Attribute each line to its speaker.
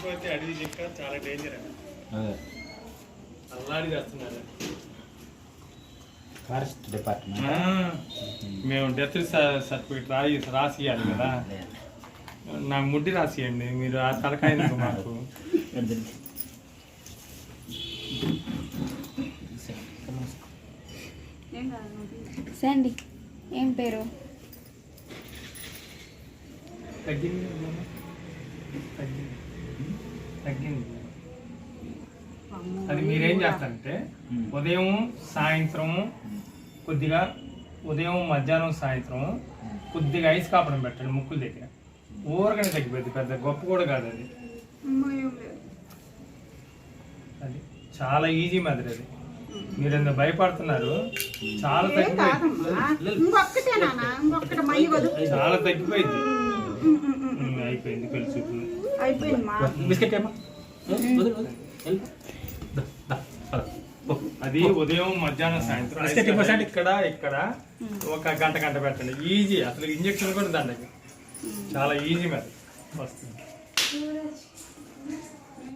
Speaker 1: ఇంకోటి అడవి జింక చాలా డేంజర్ అండి.
Speaker 2: అదే.
Speaker 1: అల్లాడి చేస్తున్నారు.
Speaker 2: ఫారెస్ట్ డిపార్ట్మెంట్
Speaker 1: మేము డెత్ సర్టిఫికేట్ రాయి రాసి ఇవ్వాలి కదా. నాకు ముడ్డి రాసియండి మీరు ఆ తలకాయ మాకు?
Speaker 3: సండి ఏం పేరు?
Speaker 1: తగ్గింది తగ్గింది. అది మీరేం చేస్తారంటే ఉదయం సాయంత్రం కొద్దిగా ఉదయం మధ్యాహ్నం సాయంత్రం కొద్దిగా ఐస్ కాపడం పెట్టండి ముక్కుల దగ్గర. ఊరగానే తగ్గిపోద్ది పెద్ద గొప్ప కూడా కాదు అది. అది చాలా ఈజీ మెథడ్ అది. మీరు ఎంత భయపడుతున్నారు చాలా తగ్గిపోయింది. చాలా తగ్గిపోయింది. అయిపోయింది కలిసి చూపులు.
Speaker 4: అయిపోయింది మా
Speaker 2: బిస్కెట్ ఏమో?
Speaker 1: అది ఉదయం మధ్యాహ్నం సాయంత్రం ఐస్ కాపడం ఇక్కడ ఇక్కడ. ఒక గంట గంట పెట్టండి. ఈజీ. అసలు ఇంజక్షన్ కూడా దండకి. చాలా ఈజీ మెథడ్ వస్తుంది.